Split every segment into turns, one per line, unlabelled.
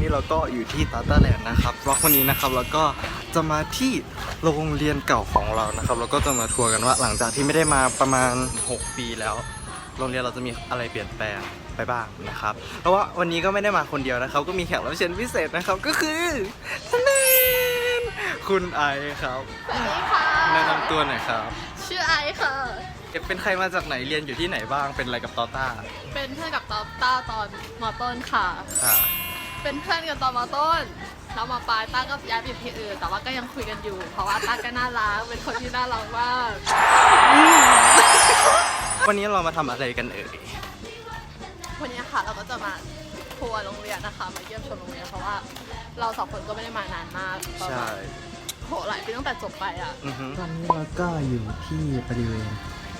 ท่านวันนี้เราก็อยู่ที่ตาตาแลนด์นะครับบล็อกวันนี้นะครับแล้วก็จะมาที่โรงเรียนเก่าของเรานะครับ แล้วก็จะมาทัวร์กันว่าหลังจากที่ไม่ได้มาประมาณ 6 ปีแล้ว โรงเรียนเราจะมีอะไรเปลี่ยนแปลงไปบ้างนะครับ เพราะว่าวันนี้ก็ไม่ได้มาคนเดียวนะครับ ก็มีแขกรับเชิญพิเศษนะครับก็คือท่านคุณไอซ์ครับ
สวัสดีค่ะ
แนะนำตัวหน่อยครับ
ชื่อไอซ์ค่ะ
เอ๊ะเป็นใครมาจากไหนเรียนอยู่ที่ไหนบ้างเป็นอะไรกับตอต้า
เป็นเพื่อนกับตอต้าตอนมอต้นค่ะ
ค่ะ
เป็นเพื่อนกันตอนมอต้นแล้วมาปลายต้าก็ย้ายไปอยู่ที่อื่นแต่ว่าก็ยังคุยกันอยู่ เพราะว่าต้าก็น่ารักเป็นคนที่น่ารักมาก
วันนี้เรามาทำอะไรกันเอ่ย
วันนี้ค่ะเราก็จะมาทัวร์โรงเรียนนะคะ มาเยี่ยมชมโรงเรียนเพราะว่าเราสองคนก็ไม่ได้มานานมากประมาณโหหลายปีตั้งแต่จบไปอะ
อือฮึ
ตอนนี้เราก็อยู่ที่บริเวณ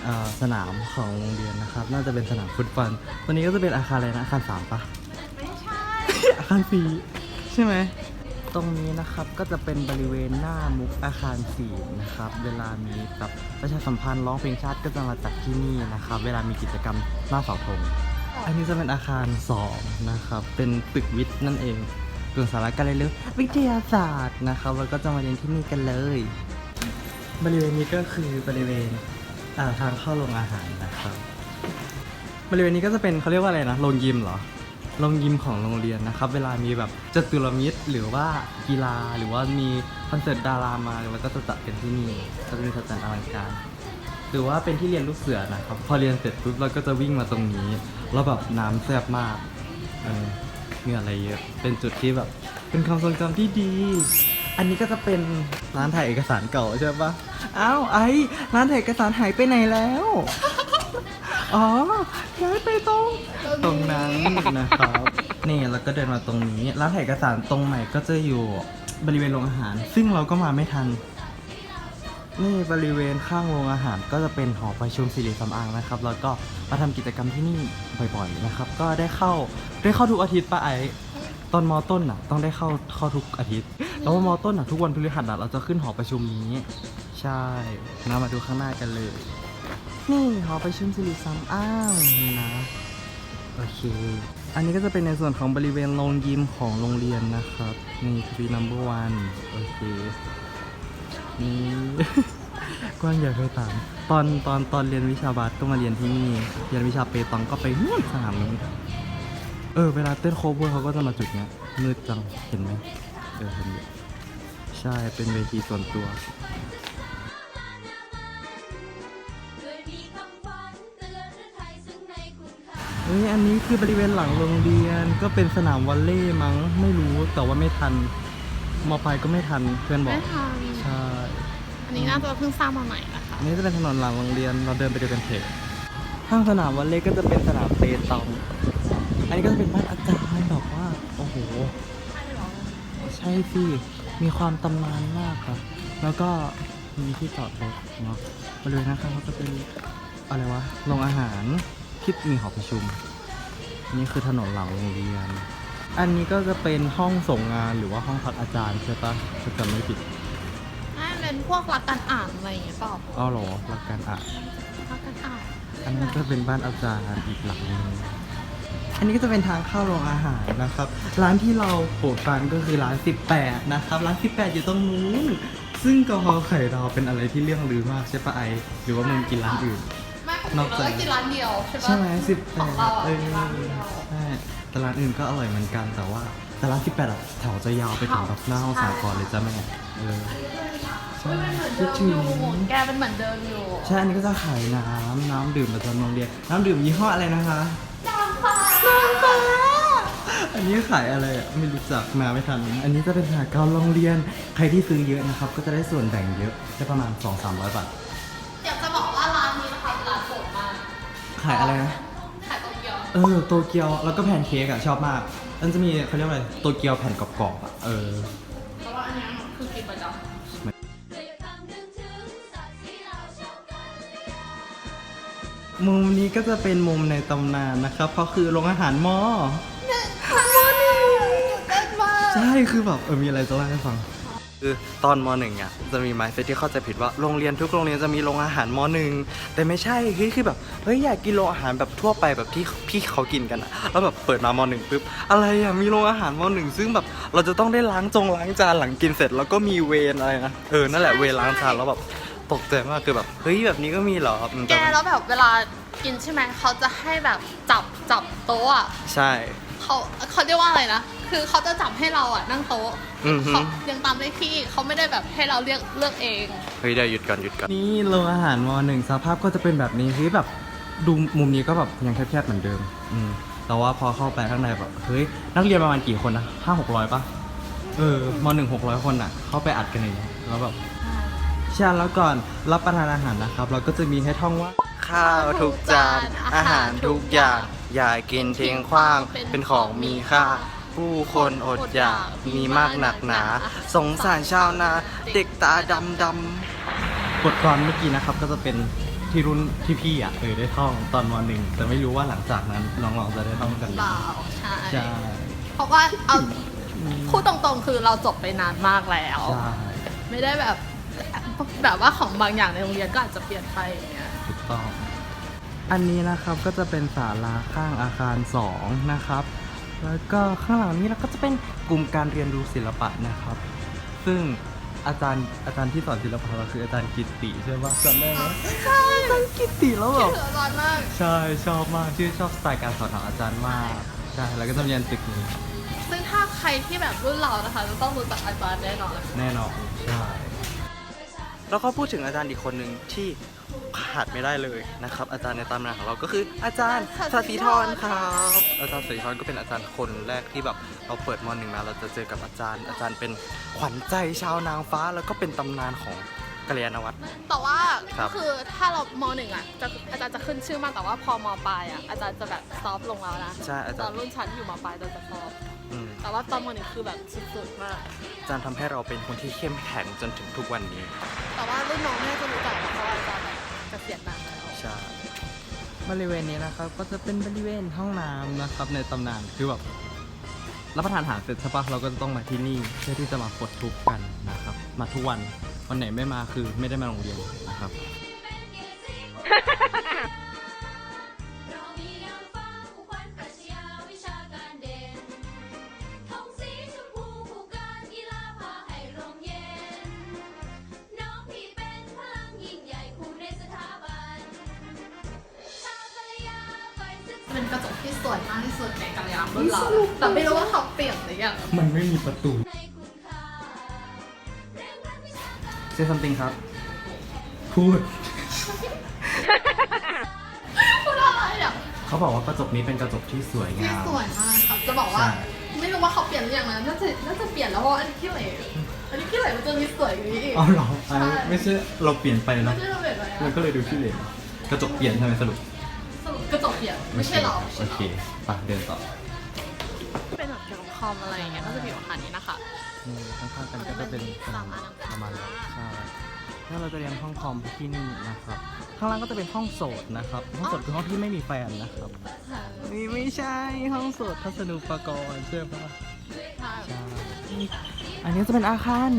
เอ่อสนามของโรงเรียนนะครับ น่าจะเป็นสนามฟุตบอลตัวนี้ก็จะเป็นอาคารอะไรนะอาคารสามปะ
ไม่ใช่
อา คารสี่ใช่ไหม ตรงนี้นะครับก็จะเป็นบริเวณหน้ามุกอาคารสี่นะครับ เวลามีแบบประชาสัมพันธ์ร้องเพลงชาติก็จะมาจัดที่นี่นะครับ เวลามีกิจกรรมหน้าเสาธงอันนี้จะเป็นอาคารสองนะครับ เป็นตึกวิทย์นั่นเองกึ่งสาระการเรียนรู้วิทยาศาสตร์นะครับแล้วก็จะมาเรียนที่นี่กันเลย บริเวณนี้ก็คือบริเวณอ่าทางเข้าโรงอาหารนะครับ บริเวณนี้ก็จะเป็นเขาเรียกว่าอะไรนะโรงยิมเหรอ โรงยิมของโรงเรียนนะครับ เวลามีแบบจตุรมิตรหรือว่ากีฬาหรือว่ามีคอนเสิร์ตดารามาแล้วก็จะจัดกันที่นี่จะเป็นจัดอลังการหรือว่าเป็นที่เรียนลูกเสือนะครับ พอเรียนเสร็จปุ๊บเราก็จะวิ่งมาตรงนี้แล้วแบบน้ำแซ่บมากเออมีอะไรเยอะเป็นจุดที่แบบ เป็นความทรงจำที่ดี อันนี้ก็จะเป็นร้านถ่ายเอกสารเก่าใช่ปะอ้าวไอ้ร้านถ่ายเอกสารหายไปไหนแล้ว อ๋อย้ายไปตรงตรงนั้นนะครับ นี่แล้วก็เดินมาตรงนี้ร้านถ่ายเอกสารตรงใหม่ก็จะอยู่บริเวณโรงอาหาร ซึ่งเราก็มาไม่ทัน นี่บริเวณข้างโรงอาหารก็จะเป็นหอประชุมสิริสำอางนะครับ แล้วก็มาทำกิจกรรมที่นี่บ่อยๆนะครับ ก็ได้เข้าได้เข้าทุกอาทิตย์ปะไอตอนมอต้นน่ะต้องได้เข้าเข้าทุกอาทิตย์แล้วมอต้นน่ะทุกวันพฤหัสน่ะเราจะขึ้นหอประชุมนี้ ใช่นะมาดูข้างหน้ากันเลย นี่หอประชุมสิริสำอ้างนะ โอเค อันนี้ก็จะเป็นในส่วนของบริเวณโรงยิมของโรงเรียนนะครับ นี่คือ number one โอเค นี่ กว้างใหญ่ไพศาลตอนตอนตอนเรียนวิชาบาสก็มาเรียนที่นี่ เรียนวิชาเปตองก็ไปนู่นสนามนู้เออเวลาเต้นโคเวอร์เขาก็จะมาจุดเนี้ยมืดจังเห็นไหมเออเห็นอยู่ใช่เป็นเวทีส่วนตัว
ค่า
เอ้ยอันนี้คือบริเวณหลังโรงเรียนก็เป็นสนามวอลเลย์มั้งไม่รู้แต่ว่าไม่ทันมปลายก็ไม่ทันเพื่อนบอ
ไม่
ก
ทัน
ใช่
อันนี้น่าจะเพิ่งสร้างมาใหม่นะคะ
อันนี้จะเป็นถนนหลังโรงเรียนเราเดินไปดูกันเถอะข้างสนามวอลเลย์ก็จะเป็นสนามเปตองอันนี้ก็จะเป็นบ้านอาจารย์แบบว่าโอ้โหใช่สิมีความตำนานมากครับ แล้วก็มีที่จอดรถเนาะบริเวณนั้นครับก็จะเป็นอะไรวะโรงอาหาร ที่มีหอประชุม นี่คือถนนหลังโรงเรียน อันนี้ก็จะเป็นห้องส่งงานหรือว่าห้องพักอาจารย์ใช่ปะถ้าจำไม่ผิด
น่าจะเป็นพวกรักการอ่านอะไรอย่างเงี้ยเปล่า
อ้าวเหรอหลักการอ่าน
รักการอ่าน
อันนี้ก็เป็นบ้านอาจารย์อีกหลังหนึงอันนี้ก็จะเป็นทางเข้าโรงอาหารนะครับ ร้านที่เราโปรดฟันก็คือร้าน 18 นะครับ ร้าน 18 อยู่ตรงนู้น ซึ่งกะเพราไข่ดาวเป็นอะไรที่เรื่องลือมากใช่ปะไอ หรือว่ามึงกินร้านอื่น
ไม่ปก
นอก
ติ
จาก
เราได้กินร้านเดียวใช่ปะ
ใช่ไหมสิบแป
ของ
ด
เราอะ
เออ
กินร้านเดียว
ใช่แต่ร้านอื่นก็อร่อยเหมือนกันแต่ว่าแต่ร้านสิบแปดอะแถวจะยาวไปถึงแบบหน้าห้องสากรเลยจ้ะแม่เออ ใช่
เหมือน
คิ
เดิ
ด
ม
ถึ
องยู่แกเป็นเหมือนเดิมอยู่
ใช่อันนี้ก็จะขายน้ำน้ำดื่มประจำโรงเรียนน้ำดื่มยี่ห้ออะไรนะคะ
น้ำฟ้าน้ำฟ้า
อันนี้ขายอะไรอะไม่รู้จักมาไม่ทัน อันนี้จะเป็นสหกรณ์โรงเรียน ใครที่ซื้อเยอะนะครับ ก็จะได้ส่วนแบ่งเยอะได้ประมาณ 2-300 บาท ขายอะไรนะ
ขายโตเกียว
เออโตเกียวแล้วก็แพนเค้กอะชอบมากมันจะมีเขาเรียกว่าอะไรโตเกียวแผ่นกรอบๆอะเออ
เพราะว่าอันเนี้ยคือกินประจำ
เคยคำนึงถึงศักดิ์ศรีเราชาวกัน
มุมนี้ก็จะเป็นมุมในตำนานนะครับเพราะคือโรงอาหารมอ
เต้นมาก
ใช่ คือแบบเออมีอะไรจะเล่าให้ฟัง
คือตอนมหนึ่งอะจะมีไมซ์เซตที่เข้าใจผิดว่าโรงเรียนทุกโรงเรียนจะมีโรงอาหารมหนึ่งแต่ไม่ใช่เฮ้ยคือแบบเฮ้ยอยากกินโรงอาหารแบบทั่วไปแบบที่พี่เขากินกันอะแล้วแบบเปิดมามหนึ่งปุ๊บอะไรอะมีโรงอาหารมหนึ่งซึ่งแบบเราจะต้องได้ล้างจงล้างจานหลังกินเสร็จแล้วก็มีเวรอะไรนะเออนั่นแหละเวรล้างจานแล้วแบบตกใจมากคือแบบเฮ้ยแบบนี้ก็มีเหรออืม
แกแล้วแบบเวลากินใช่ไหมเขาจะให้แบบจับจับโต๊ะอะ
ใช่
เขาเขาเรียกว่าอะไรนะ คือเขาจะจับให้เราอะนั่งโต๊ะ
อือฮึ
เขายังตามเลขที่เขาไม่ได้แบบให้เราเลือกเลือกเอง
เฮ้ยเดี๋ยวหยุดก่อนหยุดก่อน
นี่โรงอาหารมหนึ่งสภาพก็จะเป็นแบบนี้คือแบบดูมุมนี้ก็แบบยังแคบๆเหมือนเดิม อืมแต่ว่าพอเข้าไปข้างในแบบเฮ้ยนักเรียนประมาณกี่คนนะห้าหกร้อยปะเออมหนึ่งหกร้อยคนอะ เข้าไปอัดกันอย่างเงี้ยแล้วแบบใช่แล้วก่อนรับประทานอาหารนะครับ เราก็จะมีให้ท่องว่า
ข้าวทุกจานอาหารทุกอย่าง อย่ากินทิ้งขว้างเป็นของมีค่า ผู้คนอดอยากมีมากหนักหนา สงสารชาวนาเด็กตาดำดำ
บทกลอนเมื่อกี้นะครับก็จะเป็นที่รุ่นที่พี่อะเออได้ท่องตอนมหนึ่งแต่ไม่รู้ว่าหลังจากนั้นน้องๆจะได้ท่องกันหรือ
เป
เป
ล่า
ล่า
ใช่
ใช่
เพราะว่าเอาพูดตรงๆ คือเราจบไปนานมากแล้ว
ใช่
ไม่ได้แบบแบบว่าของบางอย่างในโรงเรียนก็อาจจะเปลี่ยนไปอย่างเงี้ย
ถูกต้อง อันนี้นะครับก็จะเป็นศาลาข้างอาคาร 2 นะครับ แล้วก็ข้างหลังนี้เราก็จะเป็นกลุ่มการเรียนรู้ศิลปะนะครับ ซึ่งอาจารย์อาจารย์ที่สอนศิลปะเราคืออาจารย์กิตติใช่ปะจำได้ไหมใช่อาจารย์กิตติแล้วแบ
คิด
บ
ถึงอาจารย์มาก
ใช่ชอบมากชื่อชอบสไตล์การสอนของอาจารย์มากใช่แล้วก็จะเรียนตึกนี้
ซึ่งถ้าใครที่แบบรุ่นเรานะคะ จะต้องรู้จักอาจารย์แน่นอน
แน่นอนใช่
แล้วก็พูดถึงอาจารย์อีกคนหนึ่งที่ ขาดไม่ได้เลยนะครับ อาจารย์ในตำนานของเราก็คืออาจารย์สศิธรครับอาจารย์สศิธรก็เป็นอาจารย์คนแรกที่แบบเราเปิดมหนึ่งมาเราจะเจอกับอาจารย์ อาจารย์เป็นขวัญใจชาวนางฟ้าแล้วก็เป็นตำนานของกัลยาณวัฒน์
แต่ว่า
ครั
ก็
บ
คือถ้าเรามหนึ่งอะจะอาจารย์จะขึ้นชื่อมากแต่ว่าพอมปลายอะอาจารย์จะแบบซอฟต์ลงแล้วนะ
ใช่อา
ต
จา
อ
ร
น
ย์
รุ่นชั้นอยู่มปลายอาจารย์จะซอฟต์
อืม
แต่ว่าตอนมหนึ่งคือแบบสุดๆมาก
อาจารย์ทำให้เราเป็นคนที่เข้มแข็งจนถึงทุกวันนี้
แต่ว่ารุ่นน้องน่าจะรู้จัก เพราะว่าอาจารย์แบบเกษียณนานแล้ว
ใช่
บริเวณนี้นะครับ ก็จะเป็นบริเวณห้องน้ำนะครับ ในตำนานคือแบบรับประทานอาหารเสร็จใช่ปะเราก็จะต้องมาที่นี่เพื่อที่จะมากดทุกข์กันนะครับ มาทุกวันวันไหนไม่มาคือไม่ได้มาโรงเรียนนะครับ
เป็นกระจกที่สวยมากที่สุดในกัลยาณรุ่นเราแต่ไม่รู้ว่าเขาเปลี่ยนหรือยัง
มันไม่มีประตู
ในคุณค่าเร่งรัดวิชาการ
เซซัมติงครับ พูด
พูดอะไรอะ
เขาบอกว่ากระจกนี้เป็นกระจกที่สวย
ที่
งาม
สวยมากครับจะบอกว่า
ใช่
ไม่รู้ว่าเขาเปลี่ยนหรือยังนะน่าจะน่าจะเปลี่ยนแล้วเพราะว่าอันนี้ขี้เหร่อันนี้ขี้เหร่มันจะมีสวยกว่านี้อีก
อ๋อเหรออันนี้
ใช่
ไม่ใช่เราเปลี่ยนไป
ไม่
เนาะ
ใช่เราเปลี่ยนไป
มัน
อะ
ก็เลยดูขี้เหร่กระจกเปลี่ยนใช่ไหมสรุป
สรุปกระจก เปลี่ยนไม่ใช่เรา
โอเคไปเดินต่อ
เป็นแบบเกี่ยวกับคอมอะไรอย่างเงี้ยก็จะมีอยู่อาคารนี้นะคะ
นี่ข้างๆกันก็จะเป็นสนามประมาณนั้นใช่แล้วเราจะเรียนห้องคอมที่นี่นะครับ ข้างล่างก็จะเป็นห้องโสดนะครับห้องโสดคือห้องที่ไม่มีแฟนนะครับนี่ไม่ใช่ห้องโสดทัศนุปกรณ์ใช่ปะใช่อันนี้จะเป็นอาคาร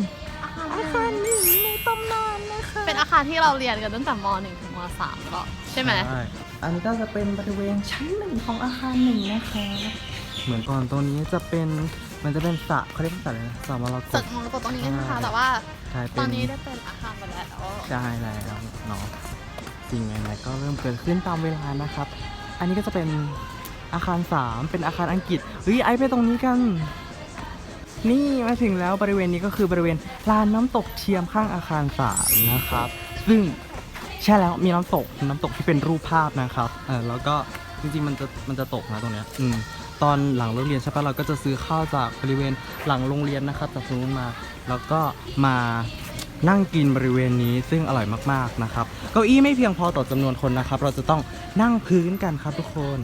อาคารหนึ่งในตำนานนะคะ
เป็นอาคารที่เราเรียนกันตั้งแต่ม .1 ถึงม .3 ก็ใช่ไหม
ใช่ อันนี้ก็จะเป็นบริเวณชั้นหนึ่งของอาคารหนึ่งนะคะ เหมือนก่อนตรงนี้จะเป็นมันจะเป็นสระเขาเรียกว่าสระอะไรนะสระมรก
ตึ
ต
กมรกตตรงนี้นะคะ แต่ว่า
ใช่เป็
ตอนนี้ได้เป็นอาคารไปแล้ว
ใช่แล้วเนาะสิ่งใหม่ๆก็เริ่มเกิดขึ้นตามเวลานะครับ อันนี้ก็จะเป็นอาคาร 3 เป็นอาคารอังกฤษเฮ้ยไอไปตรงนี้กัน นี่มาถึงแล้วบริเวณนี้ก็คือบริเวณลานน้ำตกเทียมข้างอาคาร 3 นะครับ ซึ่ง ใช่แล้วมีน้ำตกน้ำตกที่เป็นรูปภาพนะครับเออแล้วก็จริงๆมันจะมันจะตกนะตรงเนี้ยอืมตอนหลังโรงเรียนใช่ปะเราก็จะซื้อข้าวจากบริเวณหลังโรงเรียนนะครับจากตรงนู้นมา แล้วก็มานั่งกินบริเวณนี้ซึ่งอร่อยมากๆนะครับเก้าอี้ไม่เพียงพอต่อจำนวนคนนะครับ เราจะต้องนั่งพื้นกันครับทุกคน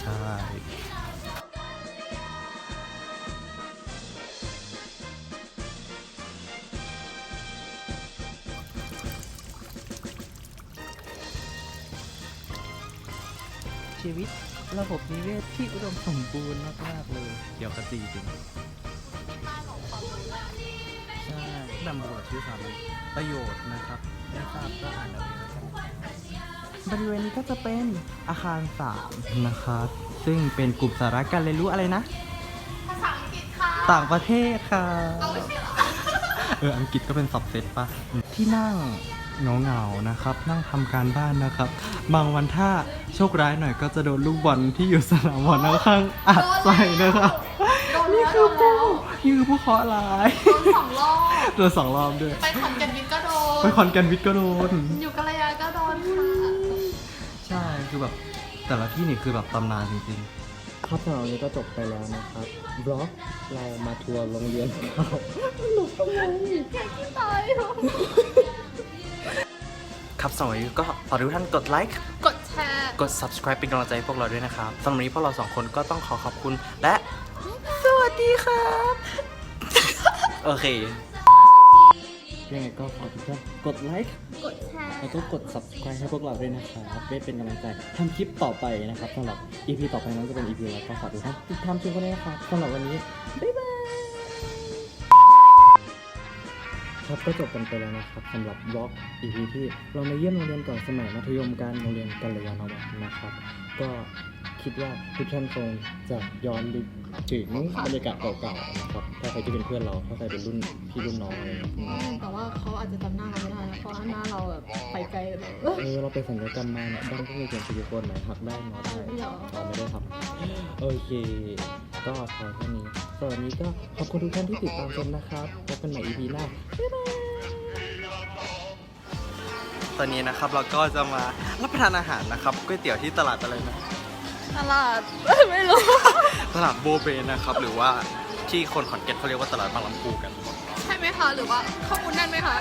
ใช่ ชีวิต ระบบนิเวศที่อุดมสมบูรณ์มากๆเลย เดี๋ยวกระจีจริงใช่แบมบูหรือชื่อสามัญประโยชน์นะครับไม่ทราบก็อ่านเอาเองแล้วกันบริเวณนี้ก็จะเป็นอาคารสามนะครับ ซึ่งเป็นกลุ่มสาระการเรียนรู้อะไรนะ
ภาษาอังกฤษค่ะ
ต่างประเทศค่ะ
เอาไม่ใช่เหรอ
เออ อังกฤษก็เป็นสับเซตปะที่นั่ง เหงาๆนะครับ นั่งทำการบ้านนะครับ บางวันถ้าโชคร้ายหน่อยก็จะโดนลูกบอลที่อยู่สนามบอลข้างๆอัดใส่นะครับ
โดนแล้วโดนแล้ว
นี่คือผู้เคราะห์ร้าย
โดนสองรอบ
โดนสองรอบด้วย
ไปขอนแก่นวิทย์ก็โดน
ไปคอนแกนวิทย์ก็โดน
อยู่กัลยาก็โดนค่ะ
ใช่คือแบบแต่ละที่นี่คือแบบตำนานจริงๆ ครับสำหรับวันนี้ก็จบไปแล้วนะครับบล็อกเรามาทัวร์โรงเรียนเขา
อยากกินตายเหรอ
ครับสำหรับวันนี้ก็ฝากทุกท่านกดไลค์
กดแชร์
กด subscribe เป็นกำลังใจให้พวกเราด้วยนะครับสำหรับวันนี้พวกเราสองคนก็ต้องขอขอบคุณและ สวัสดีครับ โอเค
ยังไงก็ขอทุกท่านกดไลค์
กดแชร์
แล้วก็กด subscribe ให้พวกเราด้วยนะครับเพื่อเป็นกำลังใจทำคลิปต่อไปนะครับสำหรับ EP ต่อไปนั้นจะเป็น EP อะไรก็ฝากทุกท่านติดตามชมกันด้วยนะครับสำหรับวันนี้บ๊ายบาย ครับก็จบกันไปแล้วนะครับสำหรับบล็อก EP ที่เรามาเยี่ยมโรงเรียนก่อนสมัยมัธยมการโรงเรียนกัลยาณวัฒน์นะครับ ก็ คิดว่าทุกท่านคงจะย้อนลึกถึงบรรยากาศเก่าๆนะครับถ้าใครที่เป็นเพื่อนเราถ้าใครเป็นรุ่นพี่รุ่นน้องอะไรอย่างเงี้ย
แต่ว่าเขาอาจจะจำหน้าเราไม่ได้นะเพราะว่าหน้าเราแบบไปไกลเลย
เออเราไปสัญญกรรมมาเนี่ยบ้านก็มีเขียนซิลิโคนไหนหักได้งอได้
เหรอ
เราไม่ได้ทำโอเค ก็พอแค่นี้สำหรับวันนี้ก็ขอบคุณทุกท่านที่ติดตามชมนะครับพบกันใหม่ EP หน้า
ตอนนี้นะครับเราก็จะมารับประทานอาหารนะครับก๋วยเตี๋ยวที่ตลาดอะไรนะ
ตลาด ไม่รู้
ตลาดโบเบนะครับ หรือว่าที่คนขอนแก่นเขาเรียกว่าตลาดบางลำพูกัน
ใช่ไหมคะ หรือว่าข้อมูลแน่นไหมคะ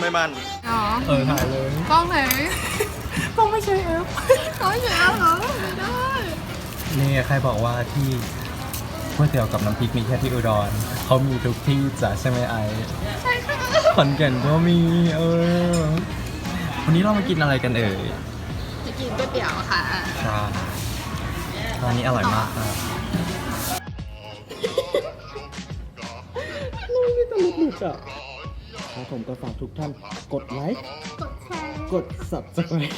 ไม่มั่น
อ๋อ
เออถ่ายเลย
กล้องไหนกล้องไม่ใช่เอฟกล้องไม่ใช่เอฟเหรอไม่ได้
นี่ใครบอกว่าที่ก๋วยเตี๋ยวกับน้ำพริกมีแค่ที่อุดรเขามีทุกที่จ้ะใช่ไหมไอ
ใช่ค่ะ
ขอนแก่นก็มีเออ วันนี้เรามากินอะไรกันเอ่ย
จะกินก๋วยเตี๋ยวค่ะ
ใช่ ร้านนี้อร่อยมากครับเราไม่ตลกหลุดอะครับผมก็ฝากทุกท่านกดไลค์
กดแชร์
กด subscribe